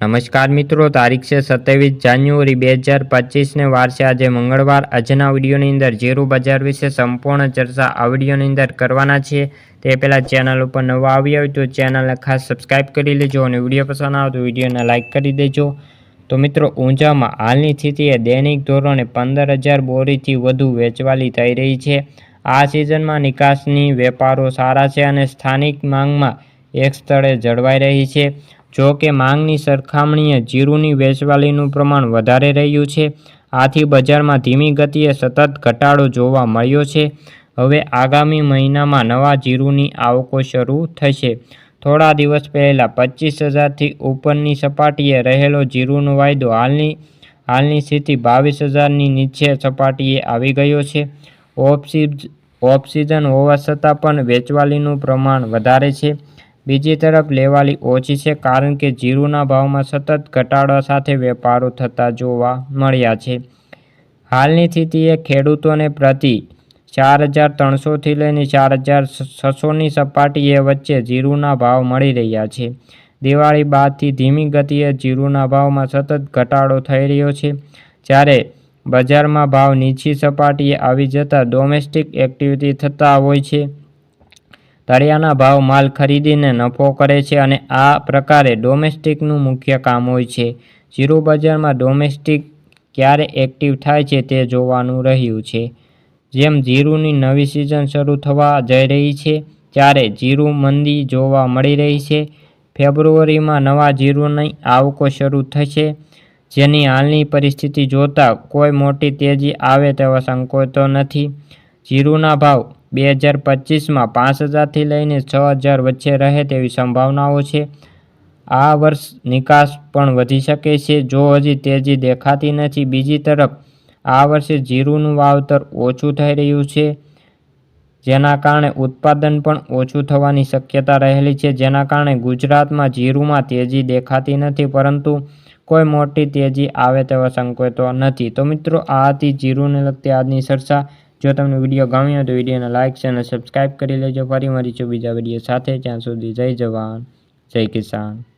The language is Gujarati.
નમસ્કાર મિત્રો, તારીખ છે સત્યાવીસ જાન્યુઆરી બે હજાર પચીસને વાર છે. આજે મંગળવાર, આજના વિડીયોની અંદર જીરું બજાર વિશે સંપૂર્ણ ચર્ચા આ વિડીયોની અંદર કરવાના છીએ. તે પહેલાં ચેનલ ઉપર નવા આવ્યા હોય તો ચેનલને ખાસ સબસ્ક્રાઈબ કરી લેજો અને વીડિયો પસંદ આવે તો વિડીયોને લાઇક કરી દેજો. તો મિત્રો, ઊંઝામાં હાલની સ્થિતિએ દૈનિક ધોરણે પંદર હજાર બોરીથી વધુ વેચવાલી થઈ રહી છે. આ સિઝનમાં નિકાસની વેપારો સારા છે અને સ્થાનિક માંગમાં એક સ્થળે જળવાઈ રહી છે. જો કે માંગની સરખામણીએ જીરુની વેચવાલીનું પ્રમાણ વધારે રહ્યું છે, આથી બજારમાં ધીમી ગતિએ સતત ઘટાડો જોવા મળ્યો છે. હવે આગામી મહિનામાં નવા જીરુની આવકો શરૂ થશે. થોડા દિવસ પહેલાં પચીસ હજારથી ઉપરની સપાટીએ રહેલો જીરુનો વાયદો હાલની હાલની સ્થિતિ બાવીસ હજારની નીચે સપાટીએ આવી ગયો છે. ઓફ ઓફ હોવા છતાં પણ વેચવાલીનું પ્રમાણ વધારે છે. બીજી તરફ લેવાલી ઓછી છે કારણ કે જીરુના ભાવમાં સતત ઘટાડા સાથે વેપારો થતા જોવા મળ્યા છે. હાલની સ્થિતિએ ખેડૂતોને પ્રતિ ચાર હજાર ત્રણસોથી લઈને ચાર હજાર છસોની સપાટીએ વચ્ચે જીરુના ભાવ મળી રહ્યા છે. દિવાળી બાદથી ધીમી ગતિએ જીરુના ભાવમાં સતત ઘટાડો થઈ રહ્યો છે. જ્યારે બજારમાં ભાવ નીચી સપાટીએ આવી જતાં ડોમેસ્ટિક એક્ટિવિટી થતા હોય છે. તળિયાના ભાવ માલ ખરીદીને નફો કરે છે અને આ પ્રકારે ડોમેસ્ટિકનું મુખ્ય કામ હોય છે. જીરું બજારમાં ડોમેસ્ટિક ક્યારે એક્ટિવ થાય છે તે જોવાનું રહ્યું છે. જેમ જીરુની નવી સિઝન શરૂ થવા જઈ રહી છે, ત્યારે જીરું મંદી જોવા મળી રહી છે. ફેબ્રુઆરીમાં નવા જીરુની આવકો શરૂ થશે. જેની હાલની પરિસ્થિતિ જોતાં કોઈ મોટી તેજી આવે તેવા સંકોચો નથી. જીરુના ભાવ બે હજાર પચીસમાં પાંચ હજારથી લઈને છ હજાર વચ્ચે રહે તેવી સંભાવનાઓ છે. આ વર્ષ નિકાસ પણ વધી શકે છે. જો હજી તેજી દેખાતી નથી, બીજી તરફ આ વર્ષે જીરુનું વાવતર ઓછું થઈ રહ્યું છે, જેના કારણે ઉત્પાદન પણ ઓછું થવાની શક્યતા રહેલી છે. જેના કારણે ગુજરાતમાં જીરુમાં તેજી દેખાતી નથી, પરંતુ કોઈ મોટી તેજી આવે તેવા સંકેતો નથી. તો મિત્રો, આ હતી જીરુને લગતી આજની ચર્ચા. જો તમને વીડિયો ગમ્યો તો વિડીયોને લાઇક અને સબસ્ક્રાઈબ કરી લેજો. ફરી મળીશું બીજા વીડિયો સાથે. ત્યાં સુધી જય જવાન. જય કિસાન.